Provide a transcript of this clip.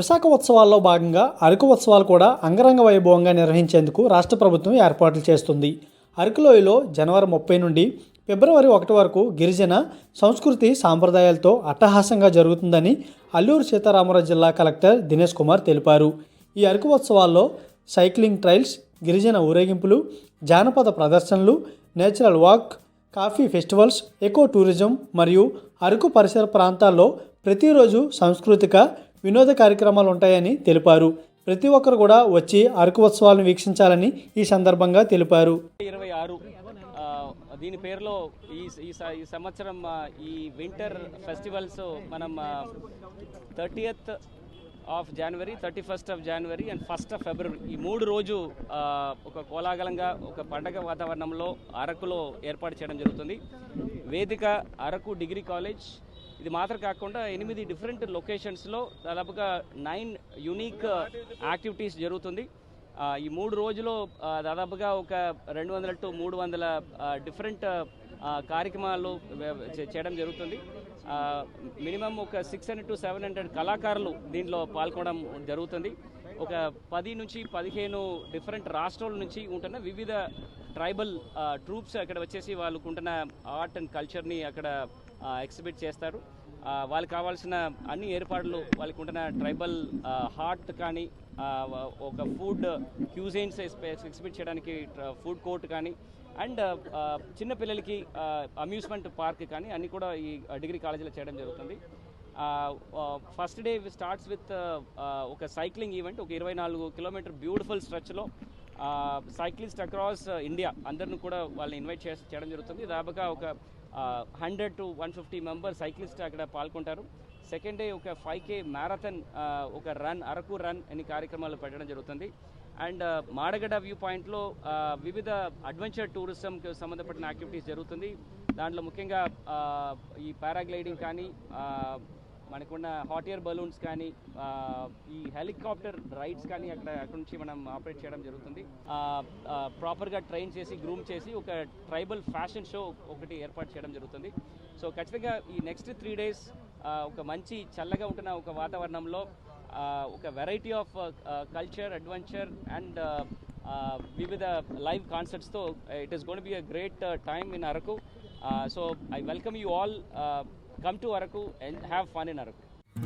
విశాఖ ఉత్సవాల్లో భాగంగా అరకు ఉత్సవాలు కూడా అంగరంగ వైభవంగా నిర్వహించేందుకు రాష్ట్ర ప్రభుత్వం ఏర్పాట్లు చేస్తుంది అరకులోయలో జనవరి ముప్పై నుండి ఫిబ్రవరి ఒకటి వరకు గిరిజన సంస్కృతి సాంప్రదాయాలతో అట్టహాసంగా జరుగుతుందని అల్లూరు సీతారామరాజు జిల్లా కలెక్టర్ దినేష్ కుమార్ తెలిపారు ఈ అరకు ఉత్సవాల్లో సైక్లింగ్ ట్రైల్స్ గిరిజన ఊరేగింపులు జానపద ప్రదర్శనలు natural walk coffee festivals eco tourism మరియు అరకు పరిసర ప్రాంతాల్లో ప్రతిరోజు సాంస్కృతిక వినోద కార్యక్రమాలు ఉంటాయని తెలిపారు ప్రతి ఒక్కరు కూడా వచ్చి అరకు ఉత్సవాలను వీక్షించాలని ఈ సందర్భంగా తెలిపారు ఇరవై ఆరు దీని పేరులో ఈ ఈ సంవత్సరం ఈ వింటర్ ఫెస్టివల్స్ మనం thirtieth of January thirty first of January and first of February ఈ మూడు రోజు ఒక కోలాగలంగా ఒక పండగ వాతావరణంలో అరకులో ఏర్పాటు చేయడం జరుగుతుంది వేదిక అరకు డిగ్రీ కాలేజ్ ఇది మాత్రం కాకుండా ఎనిమిది డిఫరెంట్ లొకేషన్స్లో దాదాపుగా నైన్ యునీక్ యాక్టివిటీస్ జరుగుతుంది ఈ మూడు రోజులో దాదాపుగా ఒక రెండు వందల టు మూడు వందల డిఫరెంట్ కార్యక్రమాలు చేయడం జరుగుతుంది మినిమం ఒక సిక్స్ టు సెవెన్ హండ్రెడ్ కళాకారులు దీంట్లో పాల్గొనడం జరుగుతుంది ఒక పది నుంచి పదిహేను డిఫరెంట్ రాష్ట్రాల నుంచి ఉంటున్న వివిధ ట్రైబల్ ట్రూప్స్ అక్కడ వచ్చేసి వాళ్ళకుంటున్న ఆర్ట్ అండ్ కల్చర్ని అక్కడ ఎగ్జిబిట్ చేస్తారు వాళ్ళకి కావాల్సిన అన్ని ఏర్పాట్లు వాళ్ళకి ఉంటున్న ట్రైబల్ హార్ట్ కానీ ఒక ఫుడ్ క్యూజైన్స్ ఎక్స్పెక్ట్ చేయడానికి ఫుడ్ కోర్ట్ కానీ అండ్ చిన్నపిల్లలకి అమ్యూస్మెంట్ పార్క్ కానీ అన్నీ కూడా ఈ డిగ్రీ కాలేజీలో చేయడం జరుగుతుంది ఫస్ట్ డే స్టార్ట్స్ విత్ ఒక సైక్లింగ్ ఈవెంట్ ఒక ఇరవై నాలుగు కిలోమీటర్ బ్యూటిఫుల్ స్ట్రెచ్లో సైక్లిస్ట్ అక్రాస్ ఇండియా అందరిని కూడా వాళ్ళని ఇన్వైట్ చేసి చేయడం జరుగుతుంది దాబగా ఒక hundred to one fifty member cyclist అక్కడ పాల్గొంటారు సెకండ్ డే ఒక ఫైవ్ కే మ్యారథాన్ ఒక రన్ అరకు రన్ అనే కార్యక్రమాలు పెట్టడం జరుగుతుంది అండ్ uh, మాడగడ వ్యూ పాయింట్లో వివిధ అడ్వెంచర్ టూరిజంకి సంబంధపడిన యాక్టివిటీస్ జరుగుతుంది దాంట్లో ముఖ్యంగా ఈ పారాగ్లైడింగ్ కానీ మనకున్న హాట్ ఎయిర్ బలూన్స్ కానీ ఈ హెలికాప్టర్ రైడ్స్ కానీ అక్కడ అక్కడ నుంచి మనం ఆపరేట్ చేయడం జరుగుతుంది ప్రాపర్గా ట్రైన్ చేసి గ్రూమ్ చేసి ఒక ట్రైబల్ ఫ్యాషన్ షో ఒకటి ఏర్పాటు చేయడం జరుగుతుంది సో ఖచ్చితంగా ఈ నెక్స్ట్ త్రీ డేస్ ఒక మంచి చల్లగా ఉంటున్న ఒక వాతావరణంలో ఒక variety of culture adventure and వివిధ live కాన్సర్ట్స్తో it is gonna be a great time in Araku so I welcome you all Come to Araku and have fun in Araku.